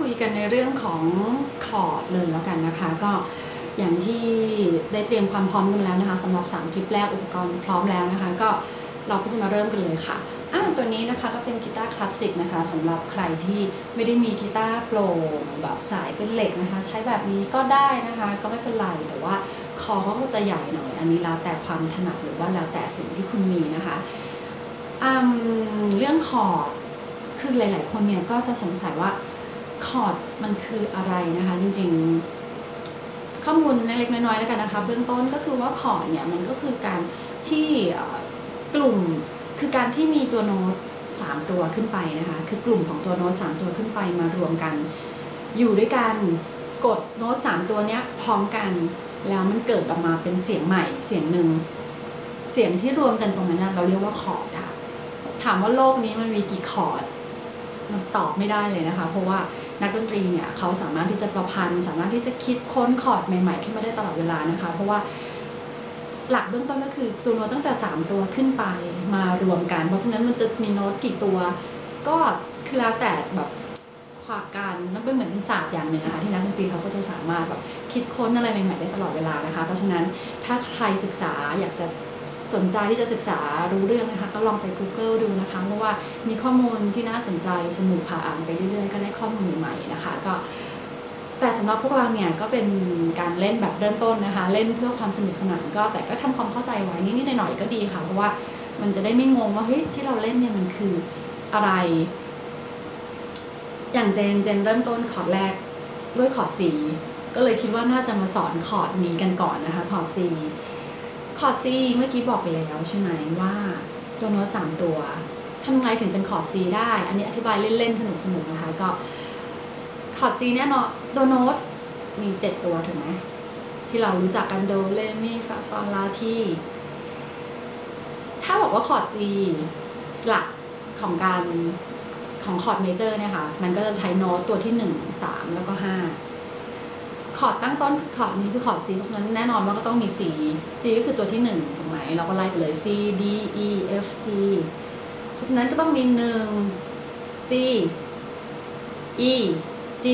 คุยกันในเรื่องของคอร์ดเลยแล้วกันนะคะ ก็อย่างที่ได้เตรียมความพร้อมกันแล้วนะคะสำหรับ3คลิปแรกอุปกรณ์พร้อมแล้วนะคะ ก็เราก็จะมาเริ่มกันเลยค่ะอ่าตัวนี้นะคะก็เป็นกีตาร์คลาสสิกนะคะสำหรับใครที่ไม่ได้มีกีตาร์โปร่งแบบสายเป็นเหล็กนะคะ ใช้แบบนี้ก็ได้นะคะ ก็ไม่เป็นไรแต่ว่าคอเขาก็จะใหญ่หน่อย อันนี้แล้วแต่ความถนัดหรือว่าแล้วแต่สิ่งที่คุณมีนะคะอืมเรื่องคอคือหลาย ๆ คนเนี่ยก็จะสงสัยว่า คอร์ดมันคืออะไรนะคะ จริงๆ ข้อมูลเล็กๆน้อยๆแล้วกันนะคะ เบื้องต้นก็คือว่าคอร์ดเนี่ยมันก็คือการที่กลุ่มคือการที่มีตัวโน้ตสามตัวขึ้นไปนะคะ คือกลุ่มของตัวโน้ตสามตัวขึ้นไปมารวมกัน อยู่ด้วยกันกดโน้ตสามตัวเนี้ยพร้อมกันแล้วมันเกิดออกมาเป็นเสียงใหม่เสียงหนึ่งเสียงที่รวมกันตรงนั้นนะเราเรียกว่าคอร์ดค่ะถามว่าโลกนี้มันมีกี่คอร์ดมันตอบไม่ได้เลยนะคะ เพราะว่า นักดนตรีเนี่ยเขาสามารถที่จะประพันธ์ สามารถที่จะคิดค้นคอร์ดใหม่ๆขึ้นมาได้ตลอดเวลานะคะ เพราะว่าหลักเบื้องต้นก็คือตัวโน้ตตั้งแต่ 3 ตัวขึ้นไปมารวมกัน เพราะฉะนั้นมันจะมีโน้ตกี่ตัว ก็คือแล้วแต่แบบความการมันเป็นเหมือนเป็นศาสตร์อย่างหนึ่งนะคะที่นักดนตรีเขาก็จะสามารถแบบคิดค้นอะไรใหม่ๆได้ตลอดเวลานะคะ เพราะฉะนั้นถ้าใครศึกษาอยากจะ สนใจที่จะศึกษารู้เรื่องนะคะ ก็ลองไป Google ดูนะคะเพราะว่ามีข้อมูลที่น่าสนใจสนุกผ่าอ่านไปเรื่อยๆ ก็ได้ข้อมูลใหม่ๆนะคะ ก็แต่สำหรับพวกเราเนี่ยก็เป็นการเล่นแบบเริ่มต้นนะคะ เล่นเพื่อความสนุกสนานก็แต่ก็ทำความเข้าใจไว้นิดๆหน่อยๆก็ดีค่ะ เพราะว่ามันจะได้ไม่งงว่าเฮ้ยที่เราเล่นเนี่ยมันคืออะไร อย่างเจนเจนเริ่มต้นคอร์ดแรกด้วยคอร์ด C ก็เลยคิดว่าน่าจะมาสอนคอร์ดนี้กันก่อนนะคะคอร์ด C คอร์ด C เมื่อกี้บอกไปแล้วใช่ไหมว่าตัวโน้ตสามตัวทำไงถึงเป็นคอร์ด C ได้ อันนี้อธิบายเล่นๆ สนุกๆ นะคะ ก็คอร์ด C แน่นอนตัวโน้ตมี7ตัวถูกไหมที่เรารู้จักกันโดเรมีฟาซอลลาทีถ้าบอกว่าคอร์ด C หลักของการของคอร์ดเมเจอร์เนี่ยค่ะ มันก็จะใช้โน้ตตัวที่1 3แล้วก็5 คอร์ดตั้งต้นคือคอร์ดนี้คือคอร์ด C เพราะฉะนั้นแน่นอนว่าก็ต้องมี C C ก็คือตัวที่1ถูกไหมเราก็ไล่ไปเลย C D E F G เพราะฉะนั้นก็ต้องมี1 C E G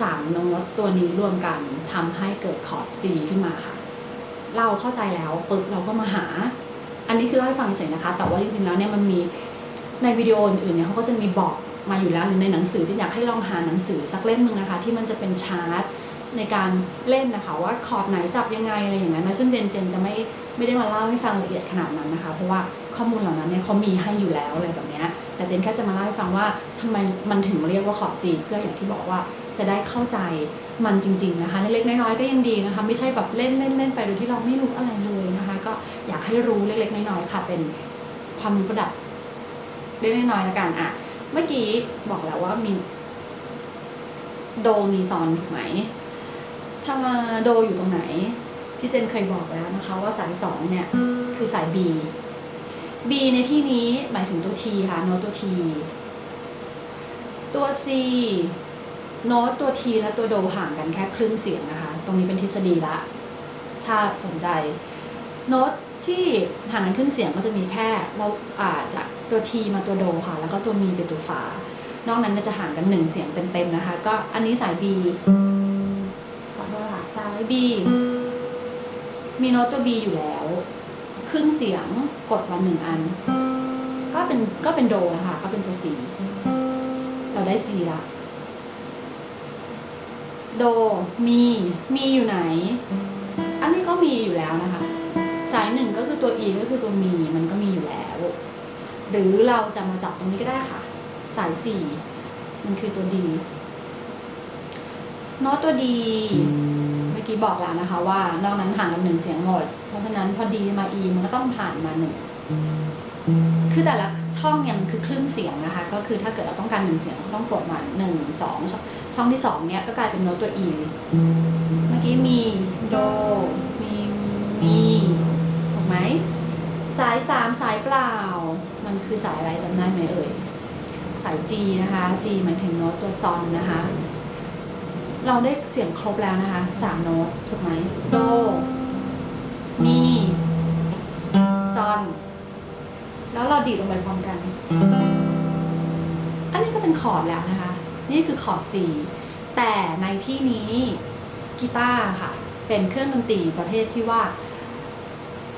สามโน้ตตัวนี้รวมกันทำให้เกิดคอร์ด C ขึ้นมาค่ะ เราเข้าใจแล้วปึ๊บเราก็มาหา อันนี้คือเล่าให้ฟังเฉยๆนะคะ แต่ว่าจริงๆแล้วเนี่ยมันมีในวิดีโออื่นๆเนี่ยเขาก็จะมีบอก มาอยู่แล้วหรือในหนังสือที่อยากให้ลองหาหนังสือสักเล่มหนึงนะคะ ที่มันจะเป็นชาร์ตในการเล่นนะคะว่าคอร์ดไหนจับยังไงอะไรอย่างนั้นนะซึ่งเจนเจนจะไม่ไม่ได้มาเล่าให้ฟังละเอียดขนาดนั้นนะคะ เพราะว่าข้อมูลเหล่านั้นเนี่ยเขามีให้อยู่แล้วอะไรแบบเนี้ยแต่เจนแค่จะมาเล่าให้ฟังว่าทำไมมันถึงเรียกว่าคอร์ด C เพื่ออย่างที่บอกว่าจะได้เข้าใจมันจริง ๆนะคะเล็กๆน้อยๆก็ยังดีนะคะ ไม่ใช่แบบเล่นเล่นเล่นไปโดยที่เราไม่รู้อะไรเลยนะคะ ก็อยากให้รู้เล็กๆน้อยๆค่ะ เป็นความรู้ประดับเล็กๆน้อยๆล้วกันอะ เมื่อกี้บอกแล้วว่ามีโดมีซอนถูกไหมถ้ามาโดอยู่ตรงไหน ที่เจนเคยบอกแล้วนะคะว่าสายสองเนี่ยคือสาย B B ในที่นี้หมายถึงตัว T ค่ะโน้ตตัว T ตัว C โน้ตตัว T และตัวโดห่างกันแค่ครึ่งเสียงนะคะ ตรงนี้เป็นทฤษฎีละ ถ้าสนใจ โน้ตที่ห่างกันครึ่งเสียงก็จะมีแค่เราอาจาก ตัว T มาตัวโดค่ะ แล้วก็ตัวมีเป็นตัวฝานอกนั้นจะห่างกันหนึ่งเสียงเต็มๆนะคะ ก็อันนี้สาย B ขอโทษค่ะสาย B มีโน้ตตัว B อยู่แล้ว ครึ่งเสียงกดมาหนึ่งอัน ก็เป็นก็เป็นโดนะคะก็เป็นตัว C เราได้ C ละโดมีมีอยู่ไหน อันนี้ก็มีอยู่แล้วนะคะ สายหนึ่งก็คือตัว E ก็คือตัวมีมันก็มีอยู่แล้ว หรือเราจะมาจับตรงนี้ก็ได้ค่ะ สายสี่มันคือตัว D โน้ตตัว D เมื่อกี้บอกแล้วนะคะ ว่านอกนั้นห่างกันหนึ่งเสียงหมด เพราะฉะนั้นพอ D มา E มันก็ต้องผ่านมาหนึ่งคือแต่ละช่องเนี่ยมันคือครึ่งเสียงนะคะ ก็คือถ้าเกิดเราต้องการหนึ่งเสียงก็ต้องกดมาหนึ่งสองช่องช่องที่สองเนี่ยก็กลายเป็นโน้ตตัว E เมื่อกี้มีโดมีมีถูกไหมสายสามสายเปล่า มันคือสายอะไรจำได้ไหมเอ่ย สาย G นะคะ G หมายถึงโน้ตตัวซอนนะคะ เราได้เสียงครบแล้วนะคะสามโน้ตถูกไหมโดมีซอน แล้วเราดีดลงไปพร้อมกัน อันนี้ก็เป็นคอร์ดแล้วนะคะ นี่คือคอร์ด C แต่ในที่นี้กีตาร์ค่ะ เป็นเครื่องดนตรีประเภทที่ว่า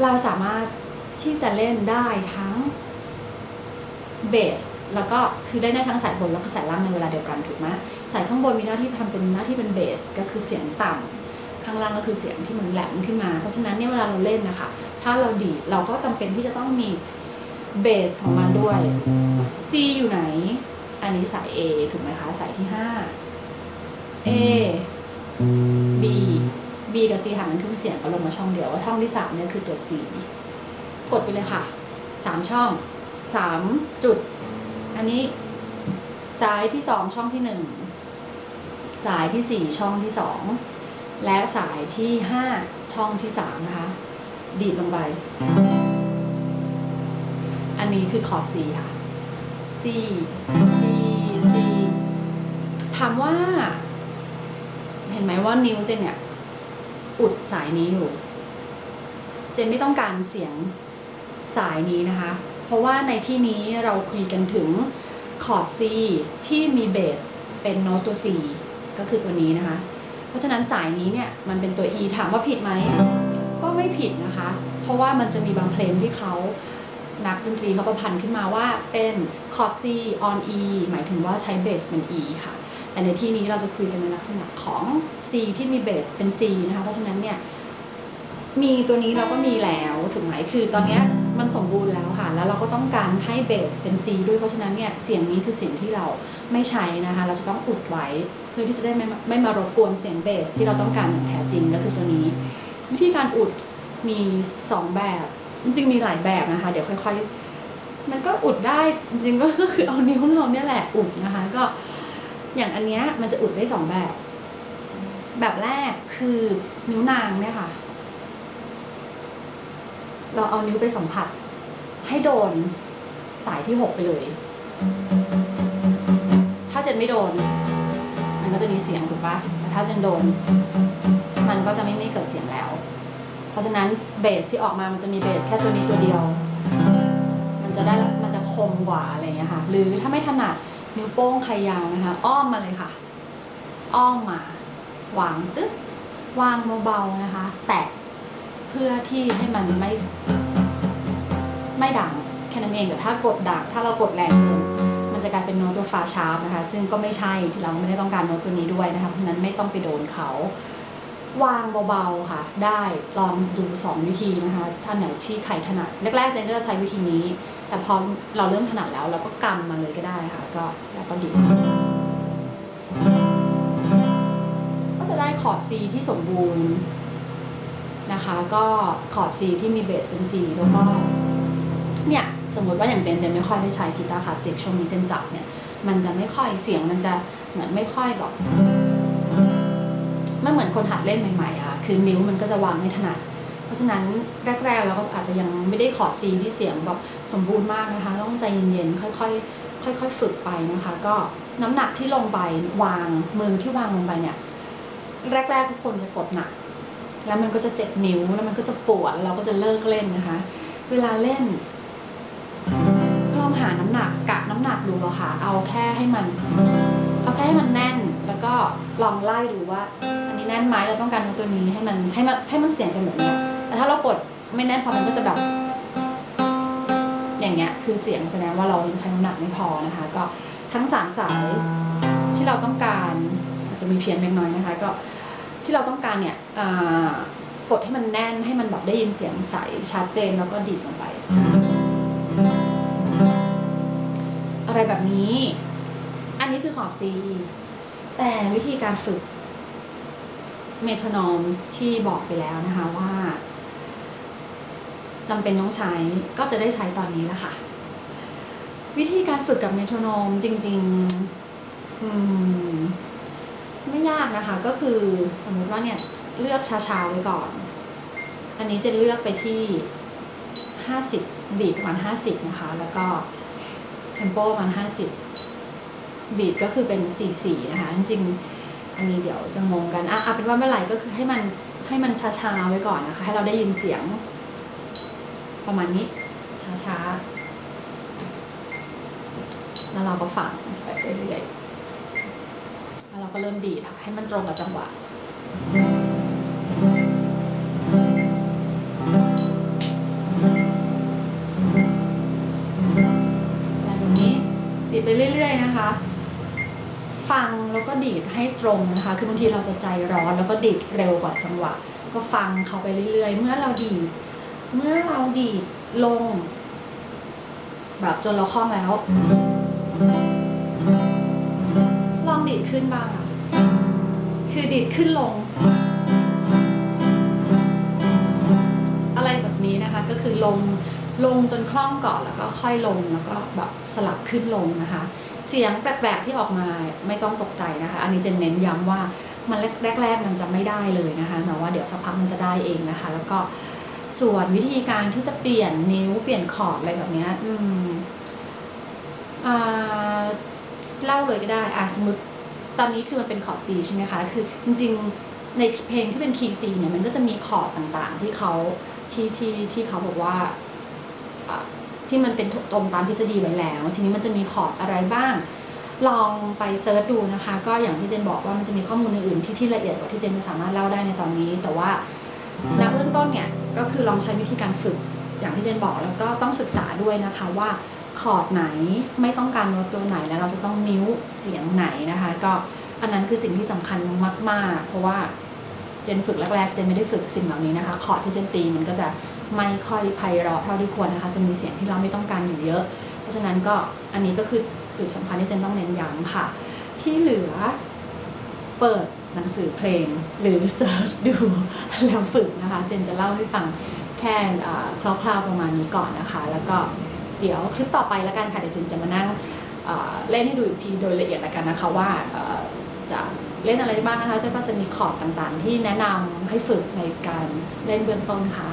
เราสามารถที่จะเล่นได้ทั้ง เบสแล้วก็คือได้ได้ทั้งสายบนแล้วก็สายล่างในเวลาเดียวกันถูกไหมสายข้างบนมีหน้าที่ทำเป็นหน้าที่เป็นเบสก็คือเสียงต่ำข้างล่างก็คือเสียงที่มันแหลมขึ้นมา เพราะฉะนั้นเนี่ยเวลาเราเล่นนะคะ ถ้าเราดีเราก็จำเป็นที่จะต้องมีเบสของมันด้วย C อยู่ไหน อันนี้สาย A ถูกไหมคะ สายที่ 5 A B B กับ C ห่างกันครึ่งเสียงก็ลงมาช่องเดียวว่าช่องที่3เนี่ยคือตัว C กดไปเลยค่ะ 3 ช่อง 3จุด อันนี้สายที่2ช่องที่1สายที่4ช่องที่2และสายที่5ช่องที่3นะคะ ดีดลงไป อันนี้คือคอร์ด C ค่ะ C C C ถามว่า เห็นไหมว่านิ้วเจนเนี่ย อุดสายนี้อยู่ เจนไม่ต้องการเสียงสายนี้นะคะ ราะว่าในที่นี้เราคุยกันถึงคอร์ด C ที่มีเบสเป็นโน้ตตัว C ก็คือตัวนี้นะคะ เพราะฉะนั้นสายนี้เนี่ยมันเป็นตัว E ถามว่าผิดไหม ก็ไม่ผิดนะคะ เพราะว่ามันจะมีบางเพลงที่เขานักดนตรีเขาประพันธ์ขึ้นมาว่าเป็นคอร์ด C on E หมายถึงว่าใช้เบสเป็น E ค่ะ แต่ในที่นี้เราจะคุยกันในลักษณะของ C ที่มีเบสเป็น C นะคะ เพราะฉะนั้นเนี่ยมีตัวนี้เราก็มีแล้วถูกไหมคือตอนเนี้ย มันสมบูรณ์แล้วค่ะ แล้วเราก็ต้องการให้เบสเป็น C ด้วย เพราะฉะนั้นเนี่ยเสียงนี้คือเสียงที่เราไม่ใช้นะคะ เราจะต้องอุดไว้เพื่อที่จะได้ไม่ไม่มารบกวนเสียงเบสที่เราต้องการอย่างแท้จริงก็คือตัวนี้ วิธีการอุดมี 2 แบบ จริงๆมีหลายแบบนะคะ เดี๋ยวค่อยๆ มันก็อุดได้จริงก็คือเอานิ้วเราเนี่ยแหละอุดนะคะ ก็อย่างอันเนี้ยมันจะอุดได้สองแบบ แบบแรกคือนิ้วนางเนี่ยค่ะ เราเอานิ้วไปสัมผัส ให้โดนสายที่หกไปเลย ถ้าเจนไม่โดน มันก็จะมีเสียงถูกปะแต่ถ้าเจนโดน มันก็จะไม่ไม่เกิดเสียงแล้ว เพราะฉะนั้นเบสที่ออกมามันจะมีเบสแค่ตัวนี้ตัวเดียว มันจะได้มันจะคมกว่าอะไรอย่างเงี้ยค่ะ หรือถ้าไม่ถนัดนิ้วโป้งใครยาวนะคะ อ้อมมาเลยค่ะ อ้อมมาวางตึ๊บวางเบาๆนะคะ แตะเพื่อที่ให้มันไม่ ไม่ดังแค่นั้นเองแต่ถ้ากดดังถ้าเรากดแรงเกินมันจะกลายเป็นโน้ตตัวฟาชาร์ปนะคะ ซึ่งก็ไม่ใช่ที่เราไม่ได้ต้องการโน้ตตัวนี้ด้วยนะคะเพราะนั้นไม่ต้องไปโดนเขาวางเบาๆค่ะ ได้ลองดูสองวิธีนะคะท่านไหนที่ใครถนัดแรกๆเจนก็จะใช้วิธีนี้ แต่พอเราเริ่มถนัดแล้วเราก็กำมาเลยก็ได้ค่ะ ก็แล้วก็ดีก็จะได้คอร์ด C ที่สมบูรณ์นะคะ ก็คอร์ด C ที่มีเบสเป็น C แล้วก็ เนี่ยสมมติว่าอย่างเจนเจนไม่ค่อยได้ใช้กีตาร์คลาสสิกช่วงนี้เจนจับเนี่ยมันจะไม่ค่อยเสียงมันจะเหมือนไม่ค่อยแบบไม่เหมือนคนหัดเล่นใหม่ๆอะคือนิ้วมันก็จะวางไม่ถนัดเพราะฉะนั้นแรกๆเราก็อาจจะยังไม่ได้คอดซีที่เสียงแบบสมบูรณ์มากนะคะต้องใจเย็นๆค่อยๆค่อย ๆ ฝึกไปนะคะ ก็น้ำหนักที่ลงไปวางมือที่วางลงไปเนี่ย แรกๆทุกคนจะกดหนัก แล้วมันก็จะเจ็บนิ้วแล้วมันก็จะปวดเราก็จะเลิกเล่นนะคะ เวลาเล่น กะน้ำหนักดูอะค่ะ เอาแค่ให้มันเอาแค่ให้มันแน่น แล้วก็ลองไล่ดูว่า อันนี้แน่นไหมเราต้องการตัวนี้ให้มันให้มันให้มันเสียงเป็นแบบนี้แต่ถ้าเรากดไม่แน่นพอมันก็จะแบบ อย่างเงี้ย คือเสียงแสดงว่าเรายังใช้น้ำหนักไม่พอนะคะ ก็ทั้งสามสายที่เราต้องการอาจจะมีเพี้ยนเล็กน้อยนะคะ ก็ที่เราต้องการเนี่ยกดให้มันแน่นให้มันแบบได้ยินเสียงใสชัดเจนแล้วก็ดีดลงไป อะไรแบบนี้ อันนี้คือคอร์ด C แต่วิธีการฝึกเมโทรนอมที่บอกไปแล้วนะคะว่าจำเป็นต้องใช้ก็จะได้ใช้ตอนนี้แล้วค่ะ วิธีการฝึกกับเมโทรนอมจริงๆอืมไม่ยากนะคะ ก็คือสมมติว่าเนี่ยเลือกช้าๆไว้ก่อน อันนี้จะเลือกไปที่ 50 บีทประมาณ 50 นะคะ แล้วก็ มโปประมาณ50 บีทก็คือเป็น 44 นะคะ จริงๆ อันนี้เดี๋ยวจะงงกันอะเอาเป็นว่าไม่เป็นไรก็คือให้มันให้มันช้าๆไว้ก่อนนะคะ ให้เราได้ยินเสียง ประมาณนี้ช้าๆ แล้วเราก็ฟังไปเรื่อยๆ แล้วเราก็เริ่มดีดค่ะให้มันตรงกับจังหวะ ไปเรื่อย ๆ นะคะ ฟังแล้วก็ดีดให้ตรงนะคะ คือบางทีเราจะใจร้อนแล้วก็ดีดเร็วกว่าจังหวะ ก็ฟังเขาไปเรื่อย ๆ เมื่อเราดีด เมื่อเราดีดลง แบบจนเราคล่องแล้ว ลองดีดขึ้นบ้างคือดีดขึ้นลง อะไรแบบนี้นะคะก็คือลง ลงจนคล่องก่อนแล้วก็ค่อยลงแล้วก็แบบสลับขึ้นลงนะคะ เสียงแปลกๆที่ออกมาไม่ต้องตกใจนะคะ อันนี้เจนเน้นย้ำว่ามันแรกๆมันจะไม่ได้เลยนะคะแต่ว่าเดี๋ยวสักพักมันจะได้เองนะคะ แล้วก็ส่วนวิธีการที่จะเปลี่ยนนิ้วเปลี่ยนคอร์ดอะไรแบบนี้อืมอ่าเล่าเลยก็ได้อะสมมติตอนนี้คือมันเป็นคอร์ด C ใช่ไหมคะ คือจริงๆในเพลงที่เป็นคีย์ C เนี่ยมันก็จะมีคอร์ดต่างๆ ที่เขาที่ที่ที่เขาบอกว่า ที่มันเป็นตรงตามทฤษฎีไว้แล้ว ทีนี้มันจะมีคอร์ดอะไรบ้าง ลองไปเซิร์ชดูนะคะ ก็อย่างที่เจนบอกว่ามันจะมีข้อมูลอื่นๆที่ที่ละเอียดกว่าที่เจนไม่สามารถเล่าได้ในตอนนี้ แต่ว่าณเบื้องต้นเนี่ยก็คือลองใช้วิธีการฝึกอย่างที่เจนบอกแล้วก็ต้องศึกษาด้วยนะคะว่าคอร์ดไหนไม่ต้องการโน้ตตัวไหนแล้วเราจะต้องนิ้วเสียงไหนนะคะ ก็อันนั้นคือสิ่งที่สำคัญมาก ๆ เพราะว่าเจนฝึกแรกๆเจนไม่ได้ฝึกสิ่งเหล่านี้นะคะคอร์ดที่เจนตีมันก็จะ ไม่ค่อยไพเราะเท่าที่ควรนะคะ จะมีเสียงที่เราไม่ต้องการอยู่เยอะ เพราะฉะนั้นก็อันนี้ก็คือจุดสำคัญที่เจนต้องเน้นย้ำค่ะ ที่เหลือเปิดหนังสือเพลงหรือเซิร์ชดูแล้วฝึกนะคะ เจนจะเล่าให้ฟังแค่คร่าวๆประมาณนี้ก่อนนะคะ แล้วก็เดี๋ยวคลิปต่อไปแล้วกันค่ะเดี๋ยวเจนจะมานั่งเล่นให้ดูอีกทีโดยละเอียดแล้วกันนะคะว่าจะเล่นอะไรบ้างนะคะเจนก็จะมีคอร์ดต่างๆ ที่แนะนำให้ฝึกในการเล่นเบื้องต้นค่ะ